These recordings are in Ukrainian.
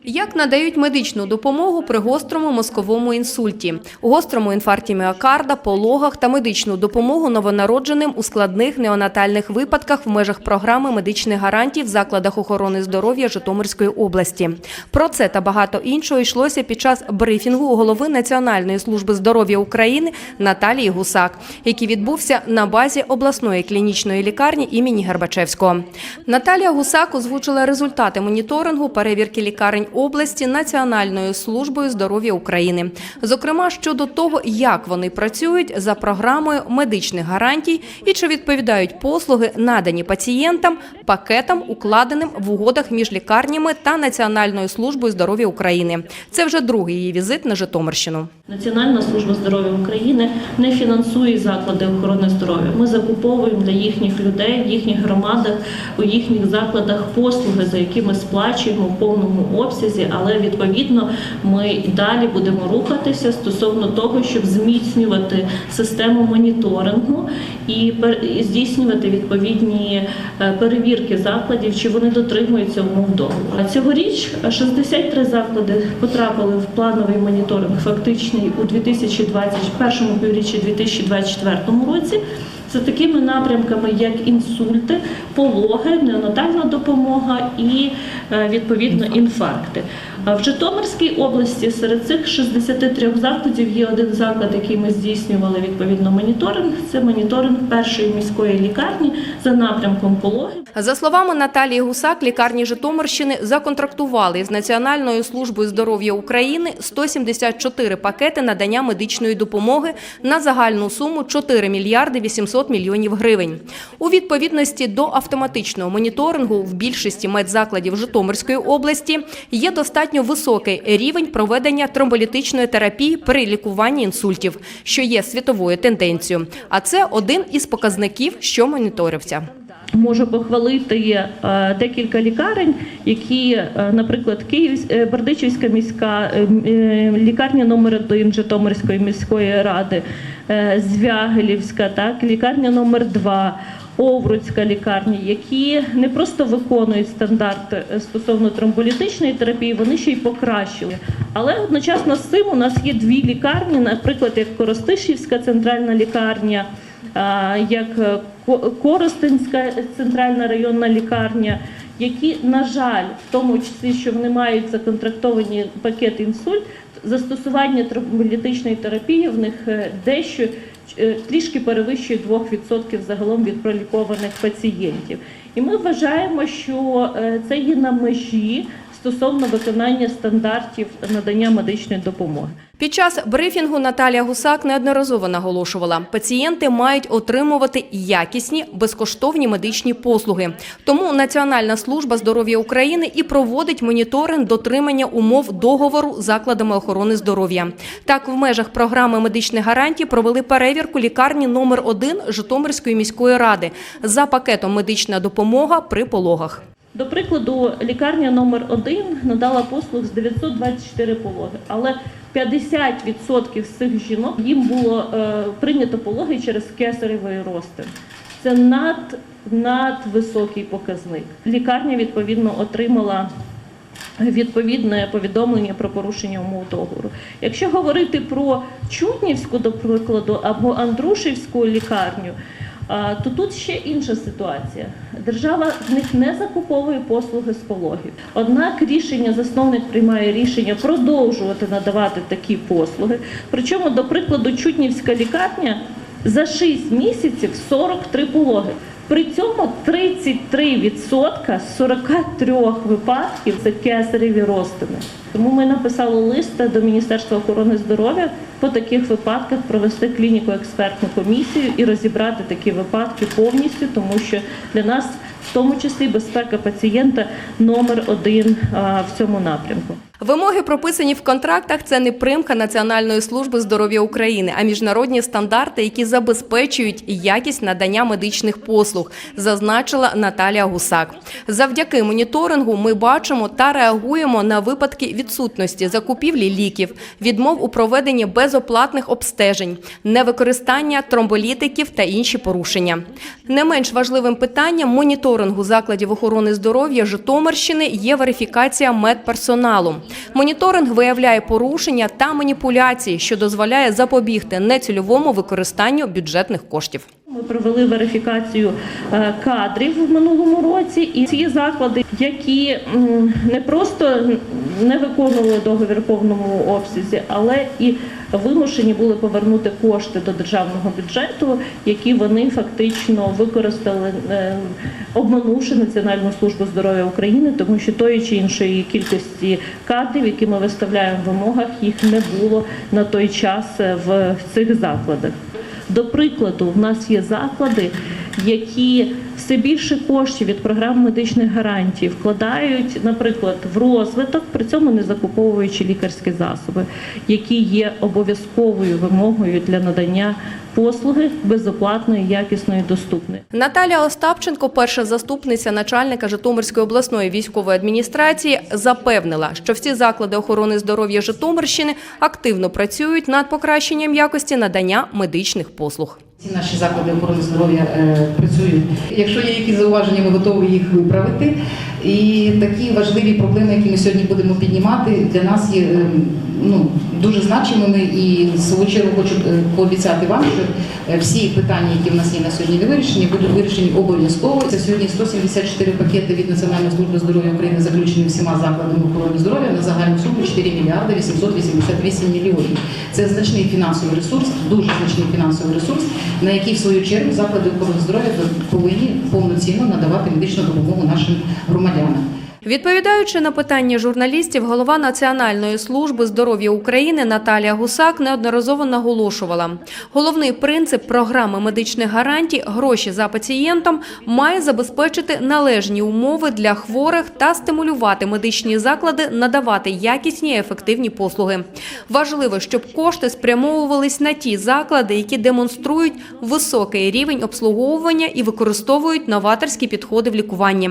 feel Як надають медичну допомогу при гострому мозковому інсульті, гострому інфаркті міокарда, пологах та медичну допомогу новонародженим у складних неонатальних випадках в межах програми медичних гарантій в закладах охорони здоров'я Житомирської області. Про це та багато іншого йшлося під час брифінгу голови Національної служби здоров'я України Наталії Гусак, який відбувся на базі обласної клінічної лікарні імені Гербачевського. Наталія Гусак озвучила результати моніторингу перевірки лікарень області Національною службою здоров'я України, зокрема щодо того, як вони працюють за програмою медичних гарантій і чи відповідають послуги, надані пацієнтам, пакетам, укладеним в угодах між лікарнями та Національною службою здоров'я України. Це вже другий її візит на Житомирщину. Національна служба здоров'я України не фінансує заклади охорони здоров'я. Ми закуповуємо для їхніх людей в їхніх громадах, у їхніх закладах послуги, за які ми сплачуємо в повному обсязі, але відповідно ми далі будемо рухатися стосовно того, щоб зміцнювати систему моніторингу і здійснювати відповідні е, перевірки закладів, чи вони дотримуються умов договору. Цьогоріч 63 заклади потрапили в плановий моніторинг фактичний у 2021 півріччі 2024 році. За такими напрямками, як інсульти, пологи, неонатальна допомога і е, відповідно інфаркти. В Житомирській області серед цих 63 закладів є один заклад, який ми здійснювали відповідно моніторинг. Це моніторинг першої міської лікарні за напрямком пологи. За словами Наталії Гусак, лікарні Житомирщини законтрактували з Національною службою здоров'я України 174 пакети надання медичної допомоги на загальну суму 4 мільярди 800 мільйонів гривень. У відповідності до автоматичного моніторингу в більшості медзакладів Житомирської області є достатньо високий рівень проведення тромболітичної терапії при лікуванні інсультів, що є світовою тенденцією. А це один із показників, що моніторився. Можу похвалити е, декілька лікарень, які, е, наприклад, Київ, е, Бердичівська міська лікарня номер 1 Житомирської міської ради, Звягелівська, так, лікарня номер 2 Овруцька лікарня, які не просто виконують стандарти е, стосовно тромболітичної терапії, вони ще й покращили. Але одночасно з цим у нас є дві лікарні, наприклад, як Коростишівська центральна лікарня як е, Ко- Коростенська центральна районна лікарня, які, на жаль, в тому числі, що вони мають законтрактовані пакет інсульт, застосування тромболітичної терапії в них е, дещо е, трішки перевищує 2% загалом від пролікованих пацієнтів. І ми вважаємо, що е, це є на межі стосовно виконання стандартів надання медичної допомоги. Під час брифінгу Наталія Гусак неодноразово наголошувала, пацієнти мають отримувати якісні безкоштовні медичні послуги. Тому Національна служба здоров'я України і проводить моніторинг дотримання умов договору з закладами охорони здоров'я. Так, в межах програми медичних гарантій провели перевірку лікарні номер 1 Житомирської міської ради за пакетом медична допомога при пологах. До прикладу, лікарня номер 1 надала послуг з 924 пологи, але 50% з цих жінок їм було е, прийнято пологи через кесаревий розтин. Це над, надвисокий показник. Лікарня відповідно отримала відповідне повідомлення про порушення умов договору. Якщо говорити про Чутнівську, до прикладу, або Андрушівську лікарню, то тут ще інша ситуація. Держава в них не закуповує послуги з пологів. Однак рішення засновник приймає рішення продовжувати надавати такі послуги. Причому, до прикладу, Чутнівська лікарня за 6 місяців 43 пологи. При цьому 33% з 43 випадків це кесареві розтини. Тому ми написали лист до Міністерства охорони здоров'я по таких випадках провести клініко-експертну комісію і розібрати такі випадки повністю, тому що для нас в тому числі безпека пацієнта номер один в цьому напрямку. Вимоги, прописані в контрактах, це не примха Національної служби здоров'я України, а міжнародні стандарти, які забезпечують якість надання медичних послуг, зазначила Наталія Гусак. Завдяки моніторингу ми бачимо та реагуємо на випадки відсутності закупівлі ліків, відмов у проведенні безоплатних обстежень, невикористання тромболітиків та інші порушення. Не менш важливим питанням моніторингу закладів охорони здоров'я Житомирщини є верифікація медперсоналу. Моніторинг виявляє порушення та маніпуляції, що дозволяє запобігти нецільовому використанню бюджетних коштів. Ми провели верифікацію е, кадрів в минулому році, і ці заклади, які не просто не виконували договір в повному обсязі, але і вимушені були повернути кошти до державного бюджету, які вони фактично використали, е, обманувши Національну службу здоров'я України, тому що тої чи іншої кількості кадрів, які ми виставляємо в вимогах, їх не було на той час е, в цих закладах. До прикладу, в нас є заклади, які все більше коштів від програм медичних гарантій вкладають, наприклад, в розвиток, при цьому не закуповуючи лікарські засоби, які є обов'язковою вимогою для надання послуги безоплатної, якісної, доступної. Наталія Остапченко, перша заступниця начальника Житомирської обласної військової адміністрації, запевнила, що всі заклади охорони здоров'я Житомирщини активно працюють над покращенням якості надання медичних послуг. Всі наші заклади охорони здоров'я е, працюють. Якщо є якісь зауваження, ми готові їх виправити. І такі важливі проблеми, які ми сьогодні будемо піднімати, для нас є е, ну, дуже значимими. І в свою чергу хочу е, пообіцяти вам, що е, всі питання, які в нас є на сьогодні не вирішені, будуть вирішені обов'язково. Це сьогодні 174 пакети від Національної служби здоров'я України заключені всіма закладами охорони здоров'я на загальну суму 4 мільярди 888 мільйонів. Це значний фінансовий ресурс, дуже значний фінансовий ресурс, на який в свою чергу заклади охорони здоров'я повинні повноцінно надавати медичну допомогу нашим громадянам. Відповідаючи на питання журналістів, голова Національної служби здоров'я України Наталія Гусак неодноразово наголошувала, головний принцип програми медичних гарантій гроші за пацієнтом має забезпечити належні умови для хворих та стимулювати медичні заклади надавати якісні і ефективні послуги. Важливо, щоб кошти спрямовувались на ті заклади, які демонструють високий рівень обслуговування і використовують новаторські підходи в лікуванні.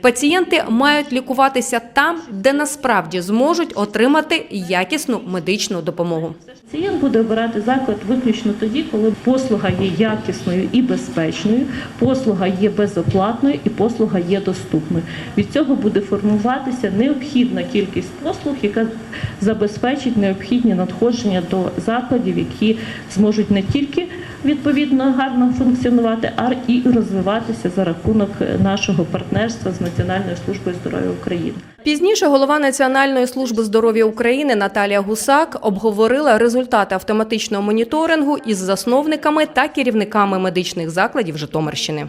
Пацієнти мають лікуватися там, де насправді зможуть отримати якісну медичну допомогу. Пацієнт буде обирати заклад виключно тоді, коли послуга є якісною і безпечною, послуга є безоплатною і послуга є доступною. Від цього буде формуватися необхідна кількість послуг, яка забезпечить необхідні надходження до закладів, які зможуть не тільки відповідно гарно функціонувати, а і розвиватися за рахунок нашого партнерства з Національною службою здоров'я України. Пізніше голова Національної служби здоров'я України Наталія Гусак обговорила результати автоматичного моніторингу із засновниками та керівниками медичних закладів Житомирщини.